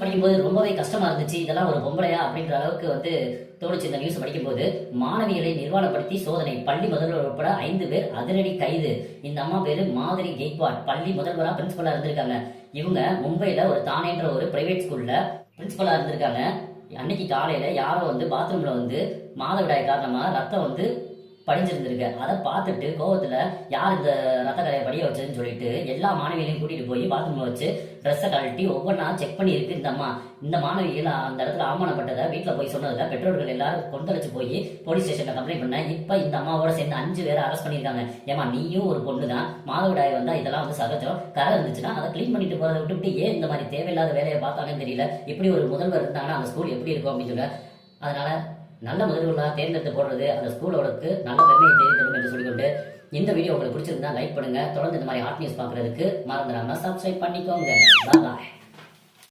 படிக்கும்போது ரொம்பவே கஷ்டமா இருந்துச்சு இதெல்லாம் ஒரு பொம்பளையா அப்படின்ற அளவுக்கு வந்து தோணுச்சு இந்த நியூஸ் படிக்கும்போது. மாணவிகளை நிர்வாணப்படுத்தி சோதனை. பள்ளி முதல்வர் உட்பட ஐந்து பேர் அதிரடி கைது. இந்த அம்மா பேரு மாதிரி கெய்க்வாட் பள்ளி முதல்வரா பிரின்சிபலா இருந்திருக்காங்க. இவங்க மும்பையில ஒரு தானேன்ற ஒரு பிரைவேட் ஸ்கூல்ல பிரின்சிபலா இருந்திருக்காங்க. அன்னைக்கு காலையில யாரோ வந்து பாத்ரூம்ல வந்து மாதவிடாய் காரணமா ரத்தம் வந்து படிஞ்சிருந்திருக்கு. அதை பார்த்துட்டு கோவத்துல யார் இந்த ரத்த கடையை படிய வச்சதுன்னு சொல்லிட்டு எல்லா மாணவிகளையும் கூட்டிட்டு போய் பாத்ரூம்ல வச்சு ட்ரெஸ்ஸை கழட்டி ஒவ்வொன்றா செக் பண்ணியிருக்கு இந்த அம்மா. இந்த மாணவிகள் அந்த இடத்துல அவமானப்பட்டதை வீட்டில் போய் சொன்னதில் பெற்றோர்கள் எல்லாரும் கொந்தளிச்சு போய் போலீஸ் ஸ்டேஷனில் கம்ப்ளைண்ட் பண்ண இப்போ இந்த அம்மாவோட சேர்ந்து அஞ்சு பேரை அரெஸ்ட் பண்ணியிருக்காங்க. ஏமா நீயும் ஒரு பொண்ணு தான் மாதவிடாய் வந்தால் இதெல்லாம் வந்து சகஜம். கரை இருந்துச்சுன்னா அதை க்ளீன் பண்ணிட்டு போகிறத விட்டுவிட்டு ஏன் இந்த மாதிரி தேவையில்லாத வேலையை பார்த்தாங்கன்னு தெரியல. இப்படி ஒரு முதல்வர் இருந்தாங்கன்னா அந்த ஸ்கூல் எப்படி இருக்கும் அப்படின்னு சொல்ல அதனால நல்ல முதல்வர்களாக தேர்ந்தெடுத்து போடுறது அந்த ஸ்கூலோடக்கு நல்ல பெருமையை தேடி தரும் என்று சொல்லிக்கொண்டு இந்த வீடியோ உங்களுக்கு பிடிச்சிருந்தா லைக் பண்ணுங்க. தொடர்ந்து இந்த மாதிரி ஹாட் நியூஸ் பார்க்கறதுக்கு மறந்துடாம சப்ஸ்கிரைப் பண்ணிக்கோங்க. பாய்